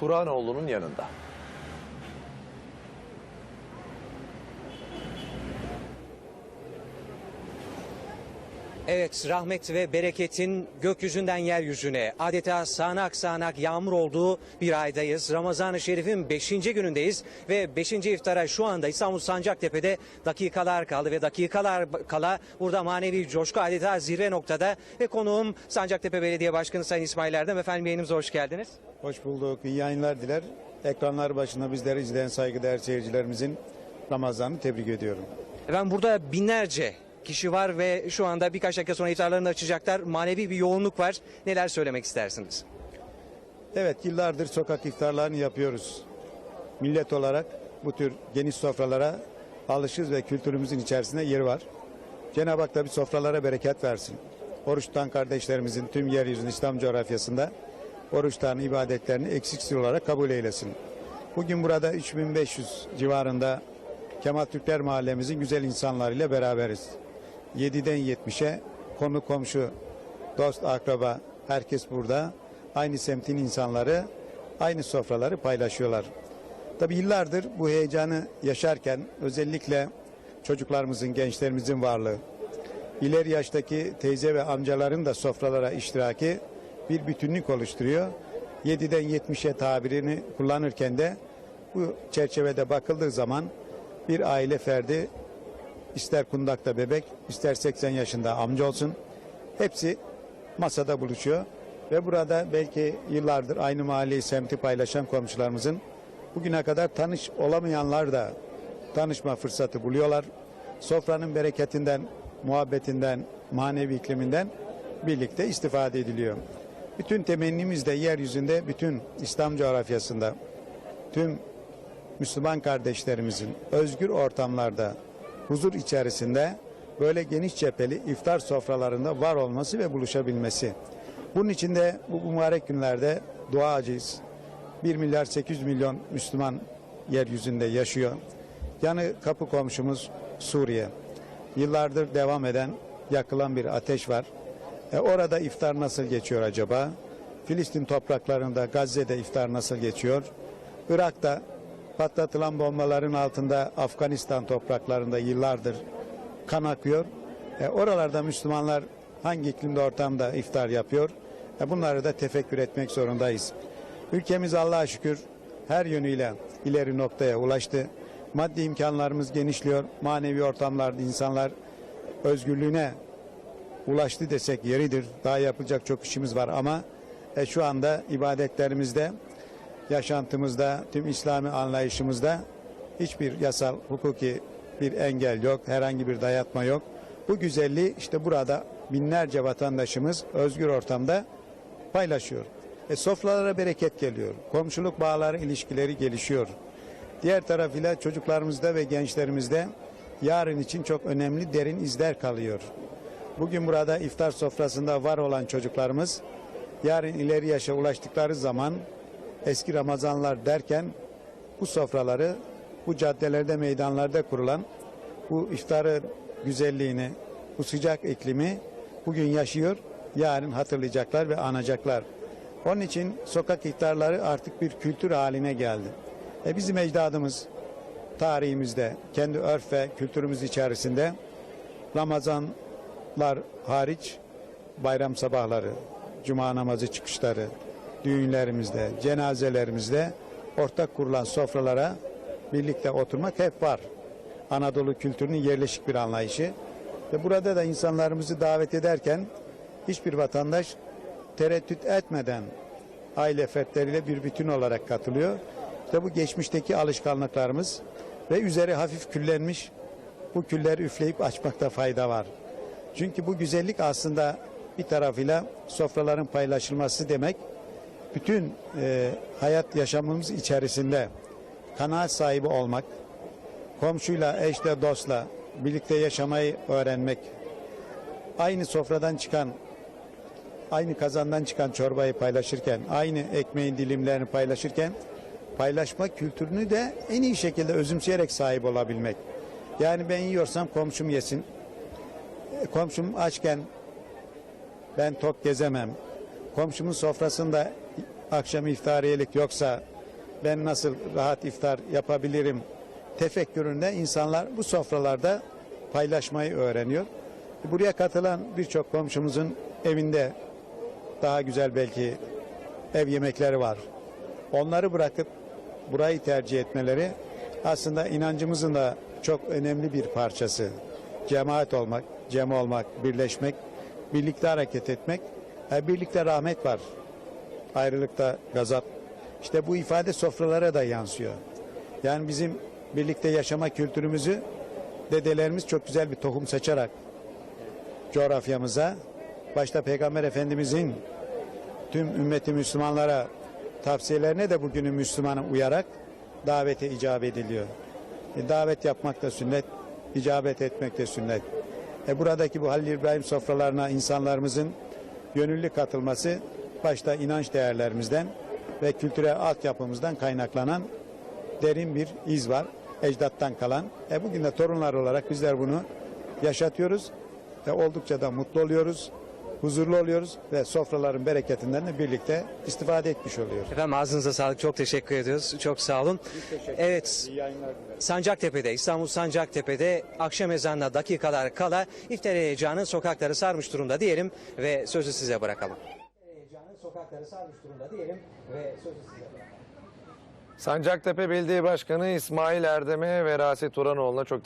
Turanoğlu'nun yanında. Evet rahmet ve bereketin gökyüzünden yeryüzüne adeta sağanak sağanak yağmur olduğu bir aydayız. Ramazan-ı Şerif'in 5. günündeyiz ve 5. iftara şu anda İstanbul Sancaktepe'de dakikalar kaldı ve dakikalar kala burada manevi coşku adeta zirve noktada ve konuğum Sancaktepe Belediye Başkanı Sayın İsmail Erdem. Efendim yayınımıza hoş geldiniz. Hoş bulduk. İyi yayınlar diler. Ekranlar başında bizleri izleyen saygıdeğer seyircilerimizin Ramazan'ı tebrik ediyorum. Ben burada binlerce kişi var ve şu anda birkaç dakika sonra iftarlarını açacaklar. Manevi bir yoğunluk var. Neler söylemek istersiniz? Evet yıllardır sokak iftarlarını yapıyoruz. Millet olarak bu tür geniş sofralara alışız ve kültürümüzün içerisinde yeri var. Cenab-ı Hak da bir sofralara bereket versin. Oruç tutan kardeşlerimizin tüm yeryüzünün İslam coğrafyasında oruçlarını, ibadetlerini eksiksiz olarak kabul eylesin. Bugün burada 3500 civarında Kemal Türkler Mahallemizin güzel insanlarıyla beraberiz. 7'den 70'e konu komşu, dost, akraba herkes burada. Aynı semtin insanları aynı sofraları paylaşıyorlar. Tabi yıllardır bu heyecanı yaşarken özellikle çocuklarımızın, gençlerimizin varlığı, ileri yaştaki teyze ve amcaların da sofralara iştiraki bir bütünlük oluşturuyor. 7'den 70'e tabirini kullanırken de bu çerçevede bakıldığı zaman bir aile ferdi ister kundakta bebek, ister 80 yaşında amca olsun hepsi masada buluşuyor. Ve burada belki yıllardır aynı mahalleyi semti paylaşan komşularımızın bugüne kadar tanış olamayanlar da tanışma fırsatı buluyorlar. Sofranın bereketinden, muhabbetinden, manevi ikliminden birlikte istifade ediliyor. Bütün temennimiz de yeryüzünde, bütün İslam coğrafyasında, tüm Müslüman kardeşlerimizin özgür ortamlarda, huzur içerisinde böyle geniş cepheli iftar sofralarında var olması ve buluşabilmesi. Bunun için de bu mübarek günlerde duacıyız. 1 milyar 800 milyon Müslüman yeryüzünde yaşıyor. Yanı kapı komşumuz Suriye. Yıllardır devam eden yakılan bir ateş var. E orada iftar nasıl geçiyor acaba? Filistin topraklarında Gazze'de iftar nasıl geçiyor? Irak'ta patlatılan bombaların altında Afganistan topraklarında yıllardır kan akıyor. E, oralarda Müslümanlar hangi iklimde ortamda iftar yapıyor? E, bunları da tefekkür etmek zorundayız. Ülkemiz Allah'a şükür her yönüyle ileri noktaya ulaştı. Maddi imkanlarımız genişliyor. Manevi ortamlarda insanlar özgürlüğüne ulaştı desek yeridir. Daha yapılacak çok işimiz var ama e, şu anda ibadetlerimizde yaşantımızda, tüm İslami anlayışımızda hiçbir yasal, hukuki bir engel yok, herhangi bir dayatma yok. Bu güzelliği işte burada binlerce vatandaşımız özgür ortamda paylaşıyor. E, sofralara bereket geliyor. Komşuluk bağları, ilişkileri gelişiyor. Diğer tarafıyla çocuklarımızda ve gençlerimizde yarın için çok önemli derin izler kalıyor. Bugün burada iftar sofrasında var olan çocuklarımız yarın ileri yaşa ulaştıkları zaman eski Ramazanlar derken bu sofraları bu caddelerde meydanlarda kurulan bu iftarı güzelliğini, bu sıcak iklimi bugün yaşıyor, yarın hatırlayacaklar ve anacaklar. Onun için sokak iftarları artık bir kültür haline geldi. E bizim ecdadımız tarihimizde, kendi örf ve kültürümüz içerisinde Ramazanlar hariç bayram sabahları, cuma namazı çıkışları, düğünlerimizde, cenazelerimizde ortak kurulan sofralara birlikte oturmak hep var. Anadolu kültürünün yerleşik bir anlayışı. Ve burada da insanlarımızı davet ederken hiçbir vatandaş tereddüt etmeden aile fertleriyle bir bütün olarak katılıyor. İşte bu geçmişteki alışkanlıklarımız ve üzeri hafif küllenmiş bu külleri üfleyip açmakta fayda var. Çünkü bu güzellik aslında bir tarafıyla sofraların paylaşılması demek bütün e, hayat yaşamımız içerisinde kanaat sahibi olmak, komşuyla, eşle, dostla birlikte yaşamayı öğrenmek, aynı sofradan çıkan, aynı kazandan çıkan çorbayı paylaşırken, aynı ekmeğin dilimlerini paylaşırken, paylaşma kültürünü de en iyi şekilde özümseyerek sahip olabilmek. Yani ben yiyorsam komşum yesin, E, komşum açken ben tok gezemem, komşumun sofrasında akşam iftariyelik yoksa ben nasıl rahat iftar yapabilirim tefekküründe insanlar bu sofralarda paylaşmayı öğreniyor. Buraya katılan birçok komşumuzun evinde daha güzel belki ev yemekleri var. Onları bırakıp burayı tercih etmeleri aslında inancımızın da çok önemli bir parçası. Cemaat olmak, cem olmak, birleşmek, birlikte hareket etmek. Ha, birlikte rahmet var. Ayrılıkta gazap. İşte bu ifade sofralara da yansıyor. Yani bizim birlikte yaşama kültürümüzü dedelerimiz çok güzel bir tohum seçerek coğrafyamıza başta Peygamber Efendimizin tüm ümmeti Müslümanlara tavsiyelerine de bugünün Müslümanı uyarak davete icabet ediliyor. E, davet yapmak da sünnet, icabet etmek de sünnet. E, buradaki bu Halil İbrahim sofralarına insanlarımızın gönüllü katılması başta inanç değerlerimizden ve kültürel altyapımızdan kaynaklanan derin bir iz var. Ecdattan kalan. E, bugün de torunlar olarak bizler bunu yaşatıyoruz ve oldukça da mutlu oluyoruz, huzurlu oluyoruz ve sofraların bereketinden de birlikte istifade etmiş oluyoruz. Efendim ağzınıza sağlık. Çok teşekkür ediyoruz. Çok sağ olun. Evet. İyi yayınlar dilerim. Sancaktepe'de, İstanbul Sancaktepe'de akşam ezanına dakikalar kala iftar heyecanı sokakları sarmış durumda diyelim ve sözü size bırakalım. Heyecanı sokakları sarmış durumda diyelim ve sözü size bırakalım. Sancaktepe Belediye Başkanı İsmail Erdem'e ve Rasit Turanoğlu'na çok